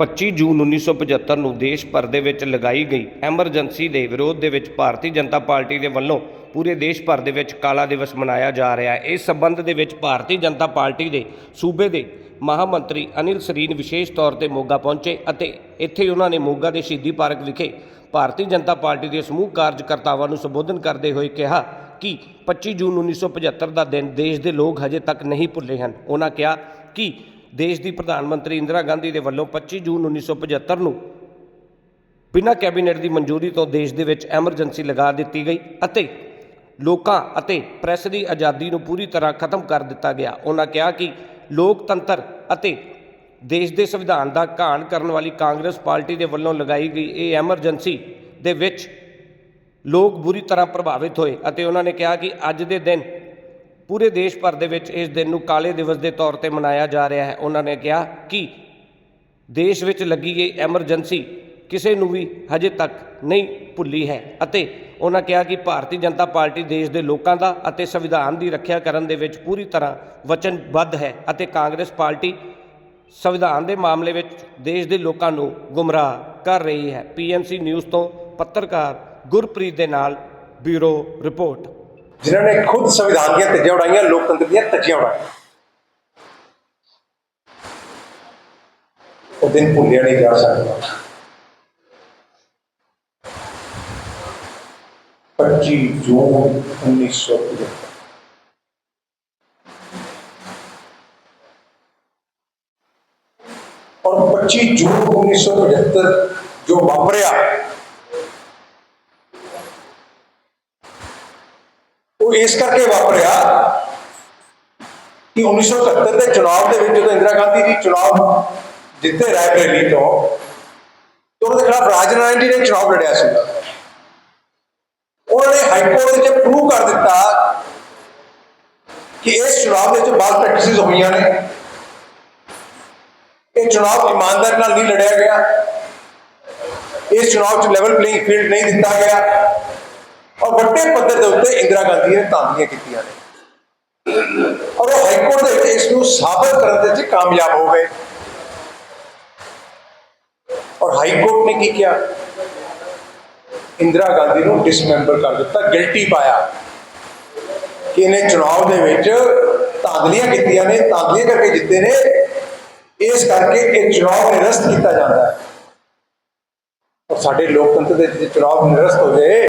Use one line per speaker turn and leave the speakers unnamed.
25 ਜੂਨ 1975 ਨੂੰ ਦੇਸ਼ ਭਰ ਦੇ ਵਿੱਚ ਲਗਾਈ ਗਈ ਐਮਰਜੈਂਸੀ ਦੇ ਵਿਰੋਧ ਦੇ ਵਿੱਚ ਭਾਰਤੀ ਜਨਤਾ ਪਾਰਟੀ ਦੇ ਵੱਲੋਂ ਪੂਰੇ ਦੇਸ਼ ਭਰ ਦੇ ਵਿੱਚ ਕਾਲਾ ਦਿਵਸ ਮਨਾਇਆ ਜਾ ਰਿਹਾ ਹੈ। ਇਸ ਸੰਬੰਧ ਦੇ ਵਿੱਚ ਭਾਰਤੀ ਜਨਤਾ ਪਾਰਟੀ ਦੇ ਸੂਬੇ ਦੇ ਮਹਾਮੰਤਰੀ ਅਨਿਲ ਸਰੀਨ ਵਿਸ਼ੇਸ਼ ਤੌਰ ਤੇ ਮੋਗਾ ਪਹੁੰਚੇ ਅਤੇ ਇੱਥੇ ਉਹਨਾਂ ਨੇ ਮੋਗਾ ਦੇ ਸ਼ਹੀਦੀ ਪਾਰਕ ਵਿਖੇ ਭਾਰਤੀ ਜਨਤਾ ਪਾਰਟੀ ਦੇ ਸਮੂਹ ਕਾਰਜਕਰਤਾਵਾਂ ਨੂੰ ਸੰਬੋਧਨ ਕਰਦੇ ਹੋਏ ਕਿਹਾ ਕਿ 25 ਜੂਨ 1975 ਦਾ ਦਿਨ ਦੇਸ਼ ਦੇ ਲੋਕ ਹਜੇ ਤੱਕ ਨਹੀਂ ਭੁੱਲੇ ਹਨ। ਉਹਨਾਂ ਕਿਹਾ ਕਿ ਦੇਸ਼ ਦੀ ਪ੍ਰਧਾਨ ਮੰਤਰੀ ਇੰਦਰਾ ਗਾਂਧੀ ਦੇ ਵੱਲੋਂ 25 ਜੂਨ 1975 ਨੂੰ ਬਿਨਾਂ ਕੈਬਨਿਟ ਦੀ ਮਨਜ਼ੂਰੀ ਤੋਂ ਦੇਸ਼ ਦੇ ਵਿੱਚ ਐਮਰਜੈਂਸੀ ਲਗਾ ਦਿੱਤੀ ਗਈ ਅਤੇ ਲੋਕਾਂ ਅਤੇ ਪ੍ਰੈਸ ਦੀ ਆਜ਼ਾਦੀ ਨੂੰ ਪੂਰੀ ਤਰ੍ਹਾਂ ਖਤਮ ਕਰ ਦਿੱਤਾ ਗਿਆ। ਉਹਨਾਂ ਕਿਹਾ ਕਿ ਲੋਕਤੰਤਰ ਅਤੇ ਦੇਸ਼ ਦੇ ਸੰਵਿਧਾਨ ਦਾ ਘਾਣ ਕਰਨ ਵਾਲੀ ਕਾਂਗਰਸ ਪਾਰਟੀ ਦੇ ਵੱਲੋਂ ਲਗਾਈ ਗਈ ਇਹ ਐਮਰਜੈਂਸੀ ਦੇ ਵਿੱਚ ਲੋਕ ਬੁਰੀ ਤਰ੍ਹਾਂ ਪ੍ਰਭਾਵਿਤ ਹੋਏ ਅਤੇ ਉਹਨਾਂ ਨੇ ਕਿਹਾ ਕਿ ਅੱਜ ਦੇ ਦਿਨ ਪੂਰੇ ਦੇਸ਼ ਭਰ ਦੇ ਵਿੱਚ ਇਸ ਦਿਨ ਨੂੰ ਕਾਲੇ ਦਿਵਸ ਦੇ ਤੌਰ ਤੇ ਮਨਾਇਆ ਜਾ ਰਿਹਾ ਹੈ। ਉਹਨਾਂ ਨੇ ਕਿਹਾ ਕਿ ਦੇਸ਼ ਵਿੱਚ ਲੱਗੀ ਗਈ ਐਮਰਜੈਂਸੀ ਕਿਸੇ ਨੂੰ ਵੀ ਹਜੇ ਤੱਕ ਨਹੀਂ ਭੁੱਲੀ ਹੈ ਅਤੇ ਉਹਨਾਂ ਕਿਹਾ ਕਿ ਭਾਰਤੀ ਜਨਤਾ ਪਾਰਟੀ ਦੇਸ਼ ਦੇ ਲੋਕਾਂ ਦਾ ਅਤੇ ਸੰਵਿਧਾਨ ਦੀ ਰੱਖਿਆ ਕਰਨ ਦੇ ਵਿੱਚ ਪੂਰੀ ਤਰ੍ਹਾਂ ਵਚਨਬੱਧ ਹੈ ਅਤੇ ਕਾਂਗਰਸ ਪਾਰਟੀ ਸੰਵਿਧਾਨ ਦੇ ਮਾਮਲੇ ਵਿੱਚ ਦੇਸ਼ ਦੇ ਲੋਕਾਂ ਨੂੰ ਗੁੰਮਰਾਹ ਕਰ ਰਹੀ ਹੈ। ਪੀਐਮਸੀ ਨਿਊਜ਼ ਤੋਂ ਪੱਤਰਕਾਰ ਗੁਰਪ੍ਰੀਤ ਦੇ ਨਾਲ ਬਿਊਰੋ ਰਿਪੋਰਟ।
ਜਿਨ੍ਹਾਂ ਨੇ ਖੁਦ ਸੰਵਿਧਾਨ ਦੀਆਂ ਧੱਜੀਆਂ ਉਡਾਈਆਂ, ਲੋਕਤੰਤਰ ਦੀਆਂ ਧੱਜੀਆਂ ਉਡਾਈਆਂ। ਉਹ ਦਿਨ ਭੁੱਲਿਆ ਨਹੀਂ ਜਾ ਸਕਦਾ। 25 ਜੂਨ 1975 ਔਰ 25 ਜੂਨ 1975 ਜੋ ਵਾਪਰਿਆ ਉਹ ਇਸ ਕਰਕੇ ਵਾਪਰਿਆ ਕਿ 1971 ਦੇ ਚੁਣਾਵ ਦੇ ਵਿੱਚ ਜਦੋਂ ਇੰਦਰਾ ਗਾਂਧੀ ਜੀ ਚੁਣਾਵ ਜਿੱਤੇ ਰਾਇਬਰੇਲੀ ਤੋਂ ਉਹਨਾਂ ਦੇ ਖਿਲਾਫ ਰਾਜਨਾਰਾਇਣ ਜੀ ਨੇ ਚੁਣਾਵ ਲੜਿਆ ਸੀ। ਉਹਨਾਂ ਨੇ ਹਾਈ ਕੋਰਟ ਵਿੱਚ ਪ੍ਰੂਵ ਕਰ ਦਿੱਤਾ ਕਿ ਇਸ ਚੁਣਾਵ ਦੇ ਵਿੱਚ ਬਾਲ ਪ੍ਰੈਕਟਿਸਿਸ ਹੋਈਆਂ ਨੇ। ਇਹ ਚੁਣਾਵ ਇਮਾਨਦਾਰੀ ਨਾਲ ਨਹੀਂ ਲੜਿਆ ਗਿਆ। ਇਸ ਚੁਣਾਵ 'ਚ ਲੈਵਲ ਪਲੇਇੰਗ ਫੀਲਡ ਨਹੀਂ ਦਿੱਤਾ ਗਿਆ। ਉੱਤੇ ਇੰਦਰਾ ਗਾਂਧੀ ਨੇ ਧਾਂਦਲੀਆਂ ਕੀਤੀਆਂ ਨੇ। ਔਰ ਉਹ ਹਾਈ ਦੇ ਵਿੱਚ ਇਸ ਨੂੰ ਸਾਬਤ ਕਰਨ ਦੇ ਵਿੱਚ ਕਾਮਯਾਬ ਹੋ ਗਏ। ਔਰ ਹਾਈ ਨੇ ਕੀ ਕਿਹਾ? ਇੰਦਰਾ ਗਾਂਧੀ ਨੂੰ ਡਿਸਮੈਂਬਰ ਕਰ ਦਿੱਤਾ ਗਿਲਟੀ ਪਾਇਆ। ਕਿ ਇਹਨੇ ਚੁਣਾਵ ਦੇ ਵਿੱਚ ਧਾਂਦਲੀਆਂ ਕੀਤੀਆਂ ਨੇ ਧਾਂਦਲੀਆਂ ਕਰਕੇ ਜਿੱਤੇ ਨੇ। ਇਸ ਕਰਕੇ ਇਹ ਚੁਣਾਵ ਨਿਰਸਤ ਕੀਤਾ ਜਾਂਦਾ ਹੈ। ਔਰ ਸਾਡੇ ਲੋਕਤੰਤਰ ਦੇ ਵਿੱਚ ਚੁਣਾਵ ਨਿਰਸਤ ਹੋ ਜਾਏ